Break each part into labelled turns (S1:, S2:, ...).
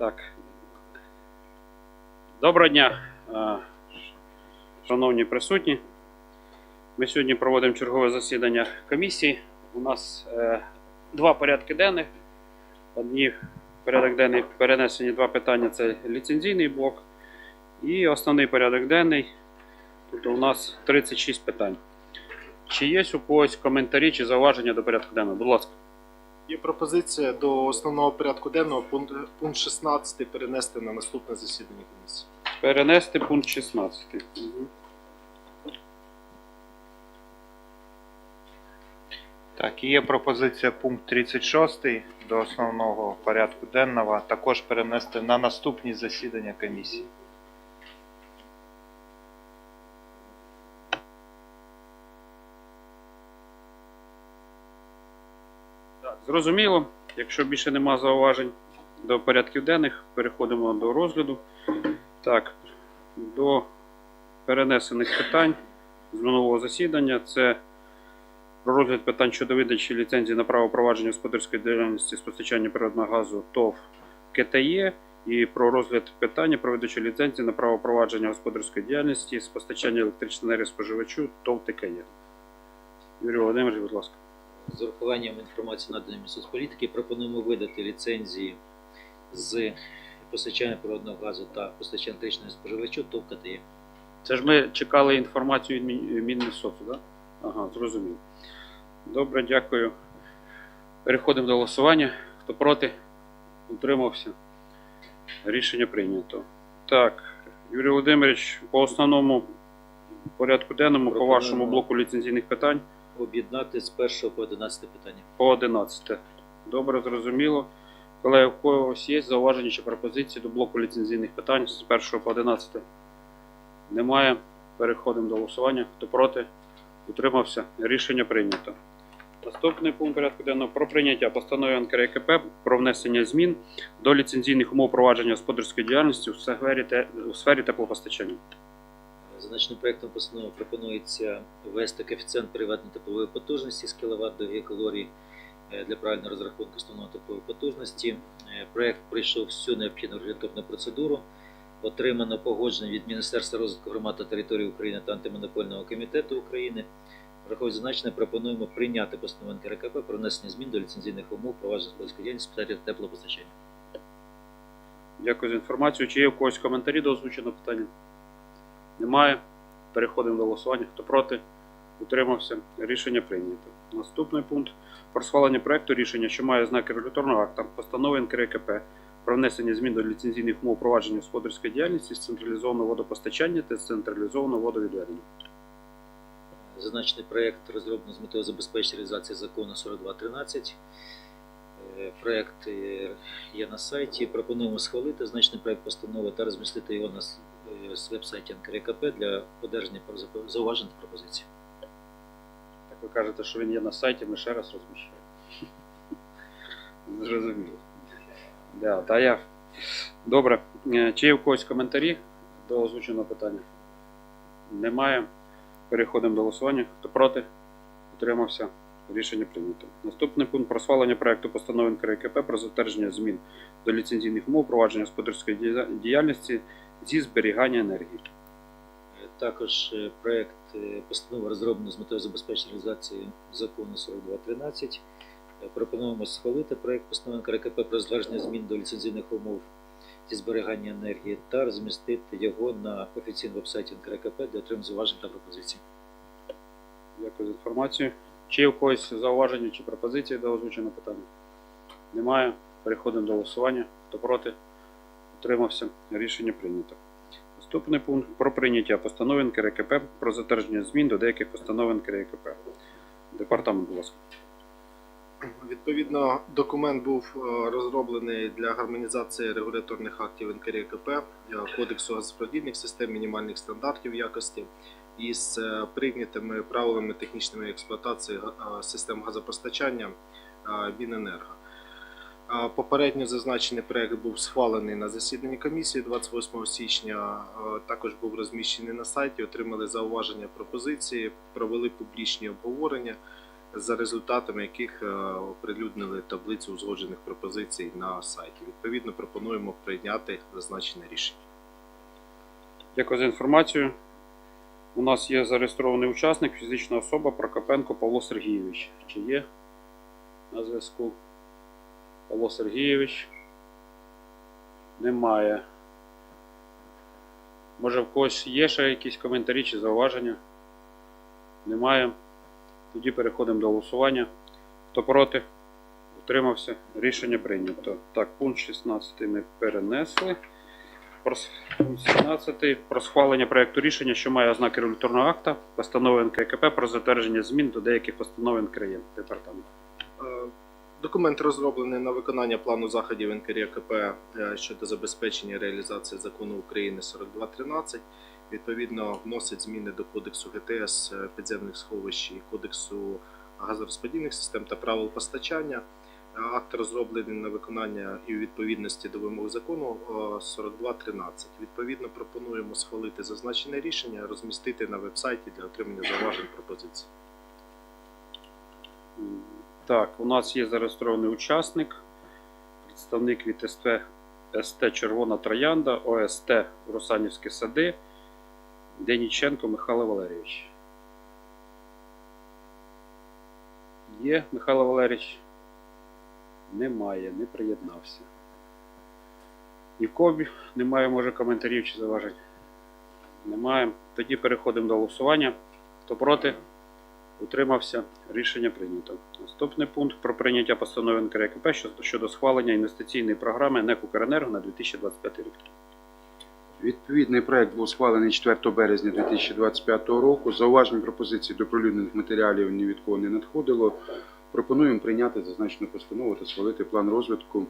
S1: Так. Доброго дня, е, шановні присутні. Ми сьогодні проводимо чергове засідання комісії. У нас е, два порядки денних. Одні порядок денний перенесені два питання це ліцензійний блок. І основний порядок денний. Тут у нас 36 питань. Чи є у когось коментарі чи зауваження до порядку денного? Будь ласка.
S2: Є пропозиція до основного порядку денного пункт, пункт 16 перенести на наступне засідання комісії.
S1: Перенести пункт 16. Мгм.
S3: Так, і є пропозиція пункт 36 до основного порядку денного також перенести на наступні засідання комісії.
S1: Так, зрозуміло. Якщо більше нема зауважень до порядків денних, переходимо до розгляду. Так, до перенесених питань з минулого засідання це про розгляд питань щодо видачі ліцензії на право провадження господарської діяльності з постачання природного газу ТОВ КТЄ і про розгляд питання про видачу ліцензії на право провадження господарської діяльності з постачання електричної енергії споживачу ТОВ ТКЄ. Юрій Володимирович, будь ласка.
S4: З урахуванням інформації наданої соцполітики пропонуємо видати ліцензії з постачання природного газу та постачання електричної споживачу ТОВ КТЄ.
S1: Це ж ми чекали інформацію від Мін- Міннесоцу, так? Да? Ага, зрозумів. Добре, дякую. Переходимо до голосування. Хто проти? Утримався. Рішення прийнято. Так, Юрій Володимирович, по основному порядку денному, по вашому блоку ліцензійних питань,
S4: Об'єднати з 1 по 11 питання.
S1: по 11. Добре, зрозуміло. Колеги, у когось є зауваження чи пропозиції до блоку ліцензійних питань з 1 по 11? Немає. Переходимо до голосування. Хто проти? Утримався. Рішення прийнято. Наступний пункт порядку денного про прийняття постанови НКРКП про внесення змін до ліцензійних умов провадження господарської діяльності у сфері, у сфері теплопостачання.
S4: Зазначеним проектом постанови пропонується ввести коефіцієнт приватної теплової потужності з кВт до гігакалорій е, для правильного розрахунку основної теплової потужності. Е, Проект пройшов всю необхідну регуляторну процедуру. Отримано погодження від Міністерства розвитку громад та територій України та антимонопольного комітету України. Враховуючи зазначене, пропонуємо прийняти постанову НКРКП про внесення змін до ліцензійних умов провадження господарської діяльності сфері теплопостачання.
S1: Дякую за інформацію. Чи є у когось коментарі до озвученого питання? Немає. Переходимо до голосування. Хто проти? Утримався. Рішення прийнято. Наступний пункт про схвалення проекту рішення, що має знаки регуляторного акта, постанови НКРКП про внесення змін до ліцензійних умов провадження господарської діяльності з централізованого водопостачання та з централізованого водовідведення.
S4: Зазначений проєкт розроблено з метою забезпечення реалізації закону 4213. Е, Проєкт е, є на сайті. Пропонуємо схвалити зазначений проєкт постанови та розмістити його на з веб-сайті НКРКП для одержання зауважень та пропозицій.
S1: Так ви кажете, що він є на сайті, ми ще раз розміщаємо. Зрозуміло. Да, та я. Добре. Е, Чи є у когось коментарі до озвученого питання? Немає. Переходимо до голосування. Хто проти? Утримався. Рішення прийнято. Наступний пункт про схвалення проекту постанови НКРКП про затвердження змін до ліцензійних умов провадження господарської діяльності зі зберігання енергії.
S4: Е, Також е, проєкт е, постанови розроблено з метою забезпечення реалізації закону 4213. Е, Пропонуємо схвалити проєкт постанови НКРКП про затвердження змін до ліцензійних умов зі зберігання енергії та розмістити його на офіційному вебсайті НКРКП для отримання зауважень та пропозицій.
S1: Дякую за інформацію. Чи є у когось зауваження чи пропозиції до озвученого питання? Немає. Переходимо до голосування. Хто проти? Утримався. Рішення прийнято. Наступний пункт про прийняття постанови НКРКП про затвердження змін до деяких постанов НКРКП. Департамент, будь ласка.
S2: Відповідно, документ був е, розроблений для гармонізації регуляторних актів НКРКП, е, Кодексу газорозподільних систем мінімальних стандартів якості із е, прийнятими правилами технічної експлуатації систем газопостачання Міненерго. Попередньо зазначений проект був схвалений на засіданні комісії 28 січня. Також був розміщений на сайті, отримали зауваження пропозиції, провели публічні обговорення. за результатами яких е, оприлюднили таблицю узгоджених пропозицій на сайті. Відповідно, пропонуємо прийняти зазначене рішення.
S1: Дякую за інформацію. У нас є зареєстрований учасник, фізична особа Прокопенко Павло Сергійович. Чи є на зв'язку? Павло Сергійович. Немає. Може, в когось є ще якісь коментарі чи зауваження? Немає. Тоді переходимо до голосування. Хто проти? Утримався. Рішення прийнято. Так, пункт 16 ми перенесли. Про пункт 17 про схвалення проекту рішення, що має ознаки регуляторного акта, постанови НККП про затвердження змін до деяких постанов НКРЄ департаменту.
S2: Документ розроблений на виконання плану заходів НКРКП е, щодо забезпечення реалізації закону України 4213. Відповідно, вносить зміни до Кодексу ГТС е, підземних сховищ і Кодексу газорозподільних систем та правил постачання. Е, Акт розроблений на виконання і у відповідності до вимог закону е, 4213. Відповідно, пропонуємо схвалити зазначене рішення, розмістити на вебсайті для отримання зауважень пропозицій.
S1: Так, у нас є зареєстрований учасник, представник від СТ, СТ Червона Троянда, ОСТ Русанівські сади, Деніченко Михайло Валерійович. Є Михайло Валерійович? Немає, не приєднався. Ні в кого бі- немає, може, коментарів чи зауважень? Немає. Тоді переходимо до голосування. Хто проти? Утримався. Рішення прийнято. Наступний пункт про прийняття постанови НКРКП щодо- схвалення інвестиційної програми НЕК «Укренерго» на 2025 рік.
S5: Відповідний проект був схвалений 4 березня 2025 року. Зауважень пропозицій до пролюднених матеріалів ні від кого не надходило. Пропонуємо прийняти зазначену постанову та схвалити план розвитку.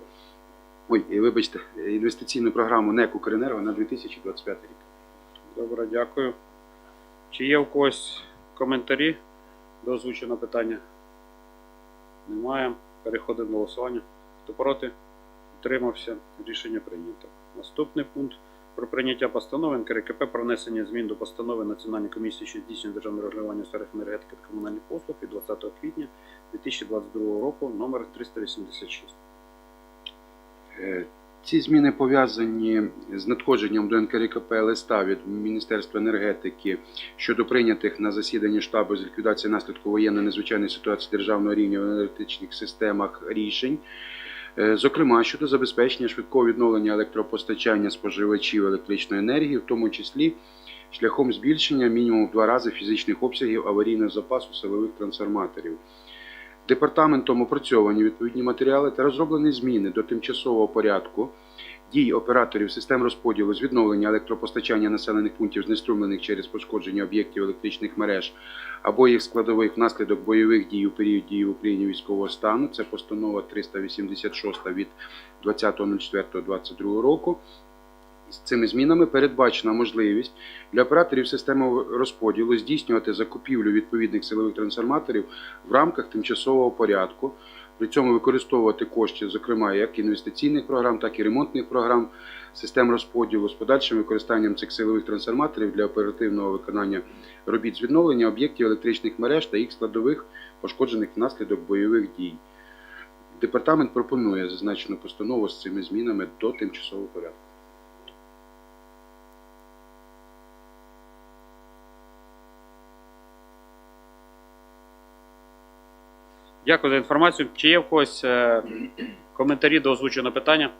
S5: Ой, вибачте, інвестиційну програму НЕК «Укренерго» на 2025 рік.
S1: Добре, дякую. Чи є у когось коментарі до озвученого питання? Немає. Переходимо до голосування. Хто проти? Утримався. Рішення прийнято. Наступний пункт про прийняття постанови НКРКП про внесення змін до постанови Національної комісії, що здійснює державне регулювання у сферах енергетики та комунальних послуг від 20 квітня 2022 року номер 386.
S5: Ці зміни пов'язані з надходженням до НКРКП листа від Міністерства енергетики щодо прийнятих на засіданні штабу з ліквідації наслідку воєнної надзвичайної ситуації державного рівня в енергетичних системах рішень. Е, Зокрема, щодо забезпечення швидкого відновлення електропостачання споживачів електричної енергії, в тому числі шляхом збільшення мінімум в два рази фізичних обсягів аварійного запасу силових трансформаторів. Департаментом опрацьовані відповідні матеріали та розроблені зміни до тимчасового порядку дій операторів систем розподілу з відновлення електропостачання населених пунктів, знеструмлених через пошкодження об'єктів електричних мереж або їх складових внаслідок бойових дій у період дії в Україні військового стану. Це постанова 386 від 20.04.2022 року. З цими змінами передбачена можливість для операторів системи розподілу здійснювати закупівлю відповідних силових трансформаторів в рамках тимчасового порядку, при цьому використовувати кошти, зокрема як інвестиційних програм, так і ремонтних програм систем розподілу з подальшим використанням цих силових трансформаторів для оперативного виконання робіт з відновлення об'єктів електричних мереж та їх складових, пошкоджених внаслідок бойових дій. Департамент пропонує зазначену постанову з цими змінами до тимчасового порядку.
S1: Дякую за інформацію. Чи є в когось е, коментарі до озвученого питання?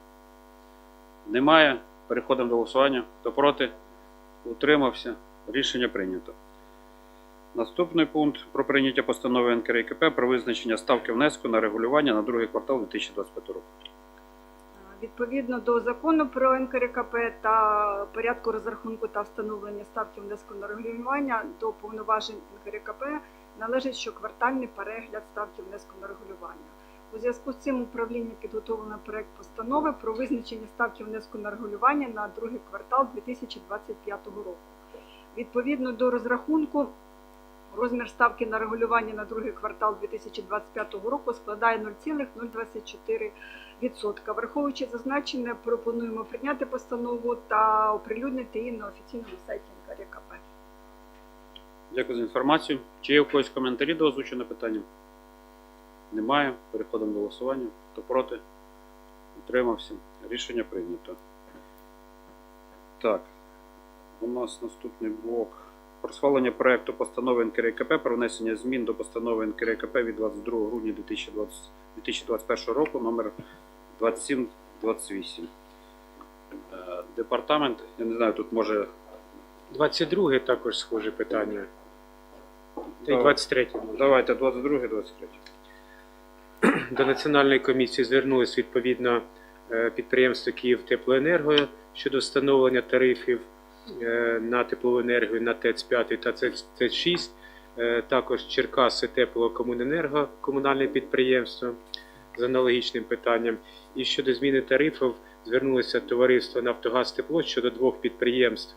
S1: Немає. Переходимо до голосування. Хто проти? Утримався. Рішення прийнято. Наступний пункт про прийняття постанови НКРКП про визначення ставки внеску на регулювання на другий квартал 2025 року.
S6: Відповідно до закону про НКРКП та порядку розрахунку та встановлення ставки внеску на регулювання до повноважень НКРКП належить щоквартальний перегляд ставки внеску на регулювання. У зв'язку з цим управління підготовлено проект постанови про визначення ставки внеску на регулювання на другий квартал 2025 року. Відповідно до розрахунку, розмір ставки на регулювання на другий квартал 2025 року складає 0,024 відсотка. Враховуючи зазначене, пропонуємо прийняти постанову та оприлюднити її на офіційному сайті НКРКП.
S1: Дякую за інформацію. Чи є у когось коментарі до озвученого питання? Немає. Переходимо до голосування. Хто проти? Утримався. Рішення прийнято. Так. У нас наступний блок. Про схвалення проекту постанови НКРКП про внесення змін до постанови НКРКП від 22 грудня 2020 2021 року номер 2728. Е, Департамент, я не знаю, тут може
S7: 22 також схоже питання. Й 23 може.
S1: Давайте 22 23
S7: До Національної комісії звернулось відповідно е, підприємство Київтеплоенерго щодо встановлення тарифів е, на теплову енергію на ТЕЦ 5 та ТЕЦ 6. Е, Також Черкаси Теплокомуненерго, комунальне підприємство з аналогічним питанням. І щодо зміни тарифів звернулося товариство Нафтогаз Тепло щодо двох підприємств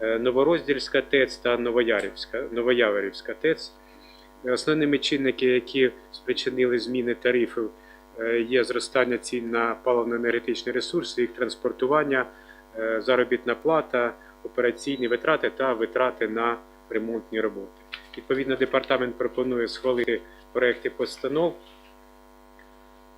S7: Новороздільська ТЕЦ та Новоярівська, Новояворівська ТЕЦ. Основними чинники, які спричинили зміни тарифів, е, є зростання цін на паливно-енергетичні ресурси, їх транспортування, е, заробітна плата, операційні витрати та витрати на ремонтні роботи. Відповідно, департамент пропонує схвалити проекти постанов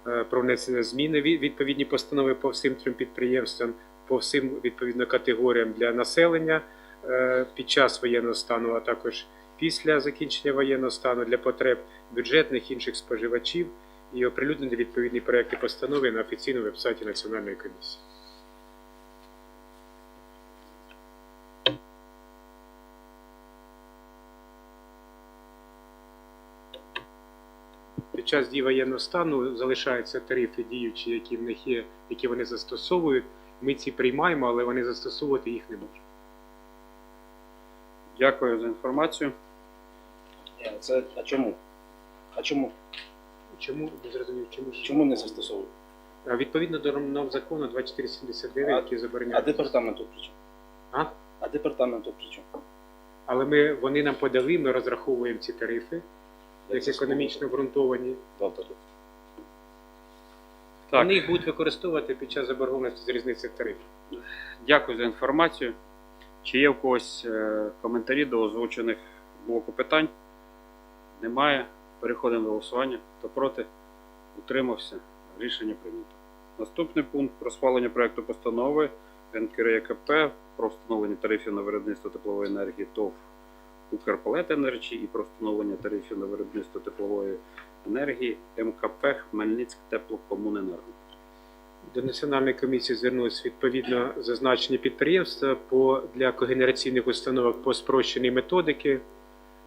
S7: е, про внесення зміни відповідні постанови по всім трьом підприємствам, по всім відповідно категоріям для населення е, під час воєнного стану, а також після закінчення воєнного стану для потреб бюджетних інших споживачів і оприлюднити відповідні проекти постанови на офіційному вебсайті Національної комісії. Під час дії воєнного стану залишаються тарифи діючі, які в них є, які вони застосовують. Ми ці приймаємо, але вони застосовувати їх не можуть.
S1: Дякую за інформацію.
S8: Ні, це а чому? А чому?
S7: Чому не зрозумів? Чому
S8: Чому не застосовують?
S7: А Відповідно до норм закону 2479,
S8: А-
S7: який
S8: А
S7: забороняє.
S8: департамент тут при чому?
S7: А?
S8: А департамент тут при чому?
S7: Але ми вони нам подали, ми розраховуємо ці тарифи, як економічно обґрунтовані.
S8: Добре.
S1: Так.
S7: Вони їх будуть використовувати під час заборгованості з різниці тарифів.
S1: Дякую за інформацію. Чи є в когось е, коментарі до озвучених блоку питань? Немає. Переходимо до голосування. Хто проти? Утримався. Рішення прийнято. Наступний пункт про схвалення проекту постанови НКРЕКП про встановлення тарифів на виробництво теплової енергії ТОВ Укрпалет-Енерджі і про встановлення тарифів на виробництво теплової енергії МКП Хмельницьк Теплокомуненерго.
S7: До Національної комісії звернулися відповідно зазначені підприємства по, для когенераційних установок по спрощеній методики.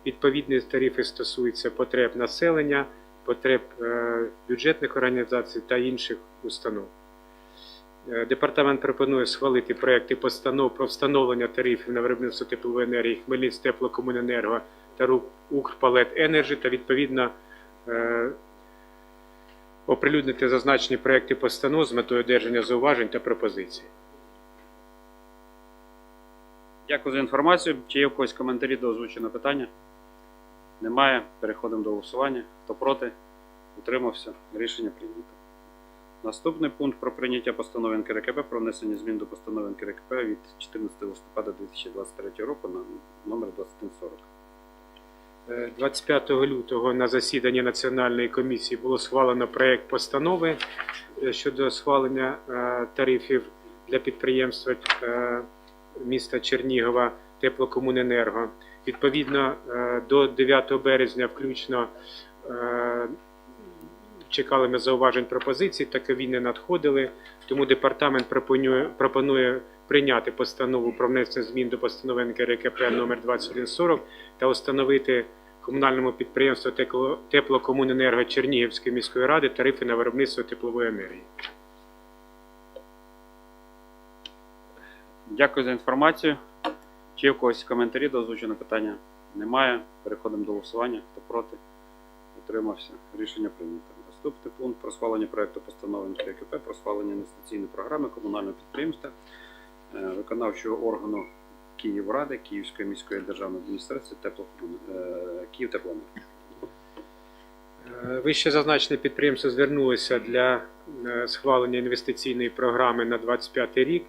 S7: Відповідні тарифи стосуються потреб населення, потреб е, бюджетних організацій та інших установ. Е, Департамент пропонує схвалити проекти постанов про встановлення тарифів на виробництво теплової енергії Хмельницьк Теплокомуненерго та Укрпалет Енерджі та відповідно оприлюднити зазначені проекти постанов з метою одержання зауважень та пропозицій.
S1: Дякую за інформацію. Чи є в когось коментарі до озвученого питання? Немає. Переходимо до голосування. Хто проти? Утримався. Рішення прийнято. Наступний пункт про прийняття постанови НКРКП про внесення змін до постанови НКРКП від 14 листопада 2023 року на номер 2140.
S7: Е, 25 лютого на засіданні Національної комісії було схвалено проект постанови е, щодо схвалення е, тарифів для підприємства е, міста Чернігова Теплокомуненерго. Відповідно, е, до 9 березня включно е, чекали ми зауважень пропозицій, такові не надходили. Тому департамент пропонує, пропонує прийняти постанову про внесення змін до постанови НКРКП номер 2140 та установити комунальному підприємству Теплокомуненерго Чернігівської міської ради тарифи на виробництво теплової енергії.
S1: Дякую за інформацію. Чи є в когось коментарі до озвученого питання? Немає. Переходимо до голосування. Хто проти? Утримався. Рішення прийнято. Наступний пункт про схвалення проекту постанови НККП про схвалення інвестиційної програми комунального підприємства виконавчого органу Київради Київської міської державної адміністрації е, Київтеплоенерго.
S7: Е, Вище зазначене підприємство звернулося для е, схвалення інвестиційної програми на 25 рік.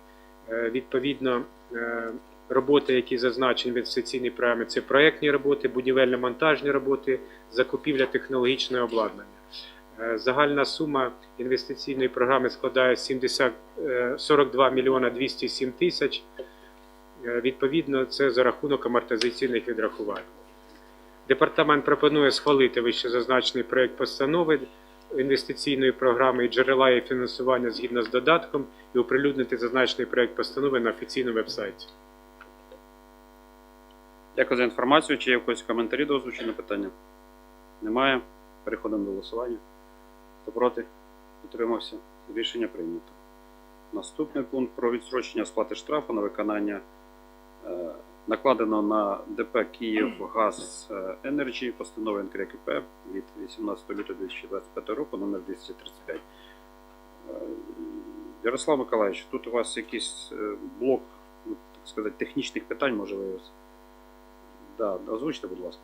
S7: Е, Відповідно, е, роботи, які зазначені в інвестиційній програмі, це проектні роботи, будівельно-монтажні роботи, закупівля технологічного обладнання. Е, Загальна сума інвестиційної програми складає 70, е, 42 мільйона 207 тисяч. Е, Відповідно, це за рахунок амортизаційних відрахувань. Департамент пропонує схвалити вище зазначений проект постанови інвестиційної програми і джерела її фінансування згідно з додатком і оприлюднити зазначений проект постанови на офіційному вебсайті.
S1: Дякую за інформацію. Чи є в когось коментарі до озвученого питання? Немає. Переходимо до голосування. Хто проти? Утримався. Рішення прийнято. Наступний пункт про відстрочення сплати штрафу на виконання е, накладено на ДП Київгаз Енерджі постанови НКРКП від 18 лютого 2025 року номер 235. Е, Ярослав Миколаївич, тут у вас якийсь е, блок, ну, так сказати, технічних питань, може ви Да, озвучте, будь ласка.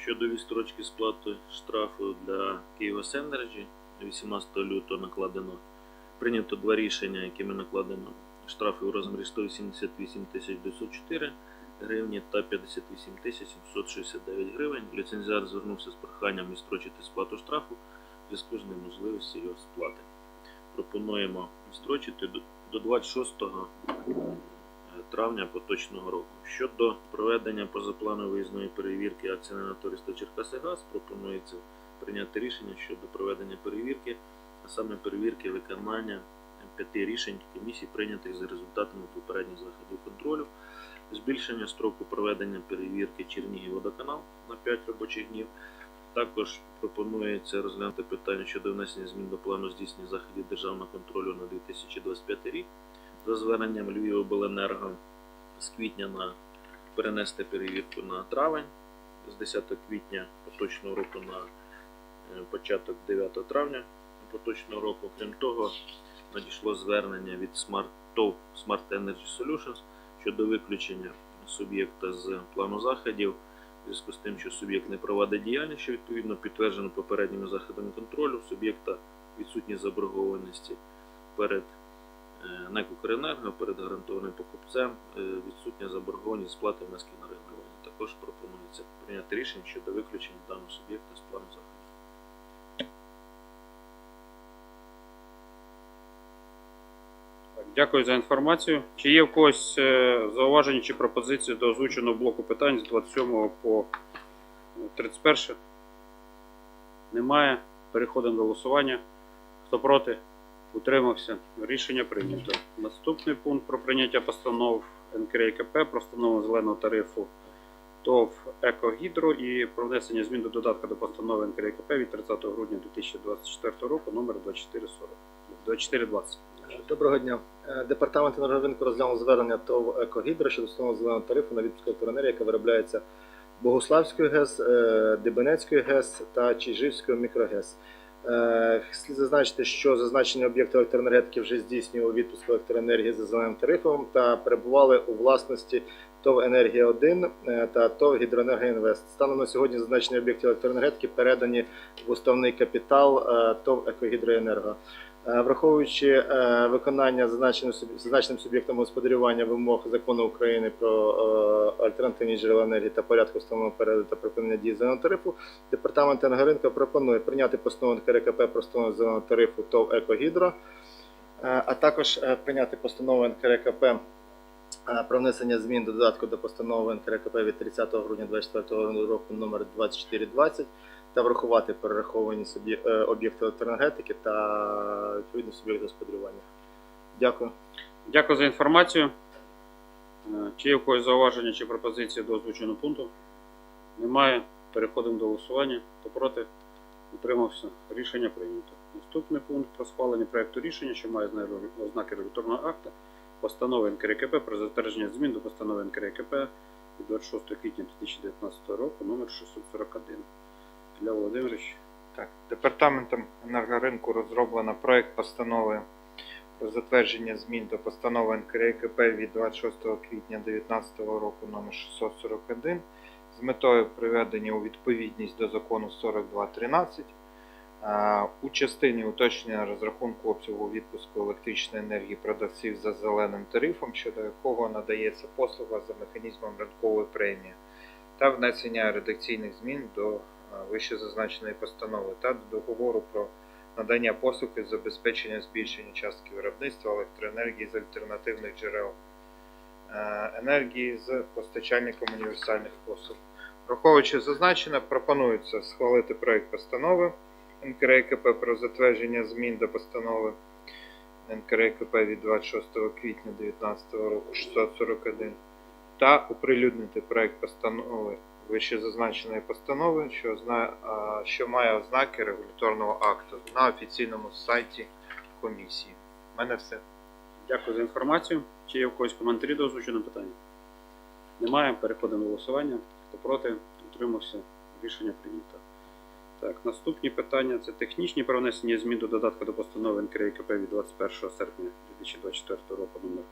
S9: Щодо відстрочки сплати штрафу для Києва-Сенерджі 18 лютого накладено прийнято два рішення, якими накладено штрафи у розмірі 188 тисяч 904 гривні та 58 тисяч 769 гривень. Ліцензіар звернувся з проханням відстрочити сплату штрафу в зв'язку з неможливістю його сплати. Пропонуємо відстрочити до 26 травня поточного року. Щодо проведення позапланової виїзної перевірки акціонерного товариства Черкасигаз, пропонується прийняти рішення щодо проведення перевірки, а саме перевірки виконання п'яти рішень комісій, прийнятих за результатами попередніх заходів контролю, збільшення строку проведення перевірки Чернігів-Водоканал на 5 робочих днів. Також пропонується розглянути питання щодо внесення змін до плану здійснення заходів державного контролю на 2025 рік за зверненням Львівобленерго з квітня на перенести перевірку на травень, з 10 квітня поточного року на е, початок 9 травня поточного року. Крім того, надійшло звернення від Smart Smart Energy Solutions щодо виключення суб'єкта з плану заходів в зв'язку з тим, що суб'єкт не проводить діяльність, що відповідно підтверджено попередніми заходами контролю, суб'єкта відсутні заборгованості перед НЕК «Укренерго» перед гарантованим покупцем е, відсутня заборгованість сплати внесків на регулювання. Також пропонується прийняти рішення щодо виключення даного суб'єкта з плану.
S1: Так, Дякую за інформацію. Чи є в когось е, зауваження чи пропозиції до озвученого блоку питань з 27 по е, 31? Немає. Переходимо до голосування. Хто проти? Утримався. Рішення прийнято. Наступний пункт про прийняття постанов НКРКП про встановлення зеленого тарифу ТОВ «Екогідро» і про внесення змін до додатка до постанови НКРКП від 30 грудня 2024 року номер 2440. 2420.
S10: Доброго дня. Е, Департамент енергоринку розглянув звернення ТОВ «Екогідро» щодо встановлення зеленого тарифу на відпуск електроенергії, яка виробляється Богуславською ГЕС, е, Дебенецькою ГЕС та Чижівською мікрогес. Е, Слід зазначити, що зазначені об'єкти електроенергетики вже здійснювали відпуск електроенергії за зеленим тарифом та перебували у власності ТОВ Енергія 1 е, та ТОВ Гідроенергія Інвест. Станом на сьогодні зазначені об'єкти електроенергетики передані в уставний капітал е, ТОВ Екогідроенерго. Е, Враховуючи е, виконання зазначеним суб'єктом господарювання вимог закону України про е, альтернативні джерела енергії та порядку встановленого перегляду та припинення дії зеленого тарифу, департамент енергоринку пропонує прийняти постанову НКРКП про встановлення зеленого тарифу ТОВ «Екогідро», а також прийняти постанову НКРКП про внесення змін до додатку до постанови НКРКП від 30 грудня 2024 року номер 2420 та врахувати перераховані собі е, об'єкти електроенергетики та відповідно суб'єкт господарювання. Дякую.
S1: Дякую за інформацію. Е, Чи є в зауваження чи пропозиції до озвученого пункту? Немає. Переходимо до голосування. Хто проти? Утримався. Рішення прийнято. Наступний пункт про схвалення проекту рішення, що має ознаки регуляторного акта, постанови НКРКП про затвердження змін до постанови НКРКП від 26 квітня 2019 року номер 641. Ілля Володимирович.
S3: Так, департаментом енергоринку розроблено проект постанови про затвердження змін до постанови НКРКП від 26 квітня 2019 року номер 641 з метою приведення у відповідність до закону 4213 у частині уточнення розрахунку обсягу відпуску електричної енергії продавців за зеленим тарифом, щодо якого надається послуга за механізмом ринкової премії, та внесення редакційних змін до вище зазначеної постанови та до договору про надання послуг із забезпечення збільшення частки виробництва електроенергії з альтернативних джерел е, енергії з постачальником універсальних послуг. Враховуючи зазначене, пропонується схвалити проект постанови НКРКП про затвердження змін до постанови НКРКП від 26 квітня 2019 року 641 та оприлюднити проект постанови вище зазначеної постанови, що, що має ознаки регуляторного акту на офіційному сайті комісії. У мене все.
S1: Дякую за інформацію. Чи є в когось коментарі до озвученого питання? Немає. Переходимо до голосування. Хто проти, утримався. Рішення прийнято. Так, наступні питання це технічні про внесення змін до додатку до постанови НКРКП від 21 серпня 2024 року номер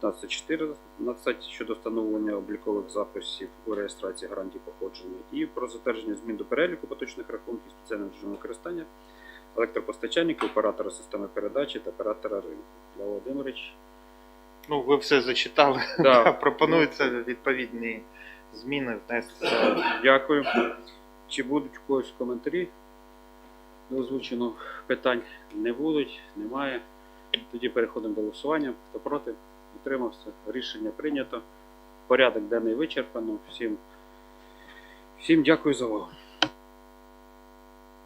S1: 1514 щодо встановлення облікових записів у реєстрації гарантій походження і про затвердження змін до переліку поточних рахунків спеціального режиму використання електропостачальників, оператора системи передачі та оператора ринку. Для Володимирович.
S3: Ну, ви все зачитали.
S1: Да.
S3: Пропонується відповідні зміни внести.
S1: Дякую. Чи будуть у когось коментарі до озвученого питань? Не будуть, немає. Тоді переходимо до голосування. Хто проти? Утримався. Рішення прийнято. Порядок денний вичерпано. Всім, всім дякую за увагу.